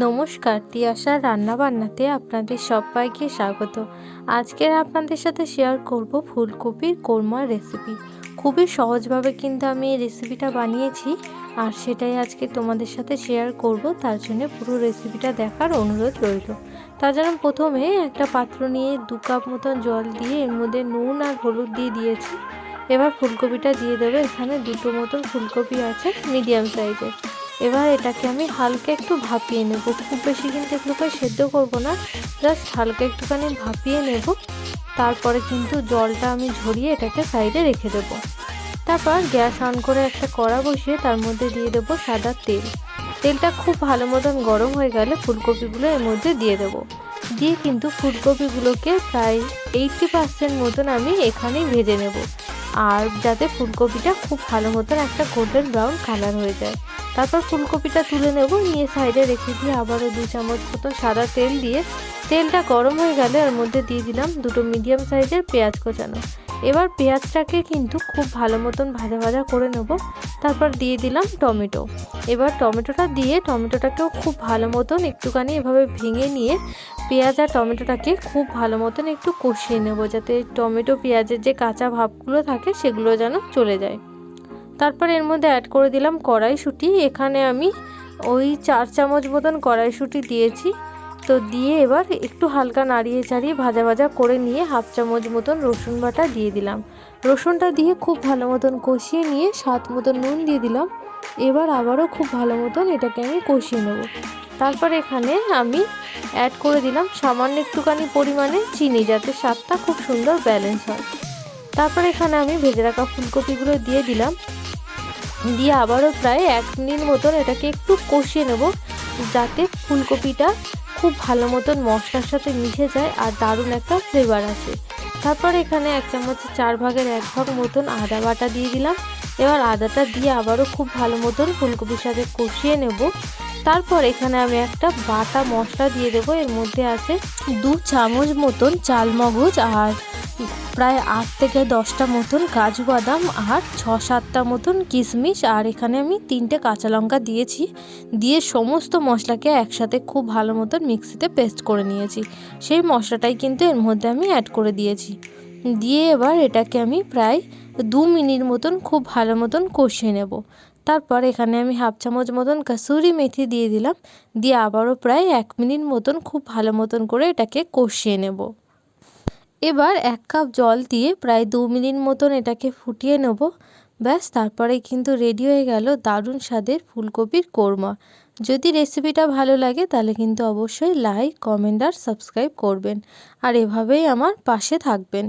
নমস্কার তিয়াশার রান্নাবান্নাতে আপনাদের সবাইকে স্বাগত। আজকের আপনাদের সাথে শেয়ার করব ফুলকপির কোরমার রেসিপি খুবই সহজভাবে কিন্তু আমি এই রেসিপিটা বানিয়েছি আর সেটাই আজকে তোমাদের সাথে শেয়ার করব, তার জন্য পুরো রেসিপিটা দেখার অনুরোধ রইল। তার জন্য প্রথমে একটা পাত্র নিয়ে দু কাপ মতন জল দিয়ে এর মধ্যে নুন আর হলুদ দিয়ে দিয়েছি। এবার ফুলকপিটা দিয়ে দেবে, এখানে দুটো মতন ফুলকপি আছে মিডিয়াম সাইজের এবার এটাকে আমি হালকা একটু ভাপিয়ে নেব। খুব বেশি কিন্তু এগুলোকে সেদ্ধ করব না জাস্ট হালকা একটুখানি ভাপিয়ে নেব। তারপরে কিন্তু জলটা আমি ঝরিয়ে এটাকে সাইডে রেখে দেব। তারপর গ্যাস অন করে একটা কড়া বসিয়ে তার মধ্যে দিয়ে দেব সাদা তেল। তেলটা খুব ভালো মতন গরম হয়ে গেলে ফুলকপিগুলো এর মধ্যে দিয়ে দেব। দিয়ে কিন্তু ফুলকপিগুলোকে প্রায় এইটটি পার্সেন্ট মতন আমি এখানেই ভেজে নেব। আর যাতে ফুলকপিটা খুব ভালো মতন একটা গোল্ডেন ব্রাউন কালার হয়ে যায়। তারপর ফুলকপিটা তুলে নেব, নিয়ে সাইডে রেখে দিয়ে আবারও দু চামচ মতো সাদা তেল দিয়ে, তেলটা গরম হয়ে গেলে এর মধ্যে দিয়ে দিলাম দুটো মিডিয়াম সাইজের পেঁয়াজ কোচানো। এবার পেঁয়াজটাকে কিন্তু খুব ভালো মতন ভাজা ভাজা করে নেব, তারপর দিয়ে দিলাম টমেটো। এবার টমেটোটা দিয়ে টমেটোটাকেও খুব ভালো মতন একটুখানি এভাবে ভেঙে নিয়ে পেঁয়াজ আর টমেটোটাকে খুব ভালো মতন একটু কষিয়ে নেব, যাতে টমেটো পেঁয়াজের যে কাঁচা ভাবগুলো থাকে সেগুলো যেন চলে যায়। তারপর এর মধ্যে অ্যাড করে দিলাম কড়াইশুঁটি। এখানে আমি ওই চার চামচ মতন কড়াইশুঁটি দিয়েছি। তো দিয়ে এবার একটু হালকা নাড়িয়ে চাড়িয়ে ভাজা ভাজা করে নিয়ে হাফ চামচ মতন রসুন বাটা দিয়ে দিলাম। রসুনটা দিয়ে খুব ভালো মতন কষিয়ে নিয়ে স্বাদ মতন নুন দিয়ে দিলাম। এবার আবারও খুব ভালো মতন এটাকে আমি কষিয়ে নেব। তারপর এখানে আমি অ্যাড করে দিলাম সামান্য একটুখানি পরিমাণে চিনি যাতে স্বাদটা খুব সুন্দর ব্যালেন্স হয়। তারপর এখানে আমি ভেজে রাখা ফুলকপিগুলো দিয়ে দিলাম। দিয়ে আবারও প্রায় এক মিনিট মতন এটাকে একটু কষিয়ে নেব, যাতে ফুলকপিটা খুব ভালো মতন মশলার সাথে মিশে যায় আর দারুণ একটা ফ্লেভার আসে। তারপর এখানে এক চামচ চার ভাগের এক ভাগ মতন আদা বাটা দিয়ে দিলাম। এবার আদাটা দিয়ে আবারও খুব ভালো মতন ফুলকপির সাথে কষিয়ে নেব। তারপর এখানে আমি একটা বাটা মশলা দিয়ে দেবো, এর মধ্যে আছে দু চামচ মতন চাল মগজ আর প্রায় আট থেকে দশটা মতন কাজু বাদাম আর ছ সাতটা মতন কিশমিশ, আর এখানে আমি তিনটে কাঁচা লঙ্কা দিয়েছি। দিয়ে সমস্ত মশলাকে একসাথে খুব ভালো মতন মিক্সিতে পেস্ট করে নিয়েছি। সেই মশলাটাই কিন্তু এর মধ্যে আমি অ্যাড করে দিয়েছি। দিয়ে এবার এটাকে আমি প্রায় দু মিনিট মতন খুব ভালো মতন কষিয়ে নেব। তারপর এখানে আমি হাফ চামচ মতন কাসুরি মেথি দিয়ে দিলাম। দিয়ে আবারও প্রায় এক মিনিট মতন খুব ভালো মতন করে এটাকে কষিয়ে নেব। এবার এক কাপ জল দিয়ে প্রায় দু মিনিট মতন এটাকে ফুটিয়ে নেব। ব্যাস, তারপরে কিন্তু রেডি হয়ে গেল দারুণ স্বাদের ফুলকপির কোরমা। যদি রেসিপিটা ভালো লাগে তাহলে কিন্তু অবশ্যই লাইক কমেন্ট আর সাবস্ক্রাইব করবেন। আর এভাবেই আমার পাশে থাকবেন।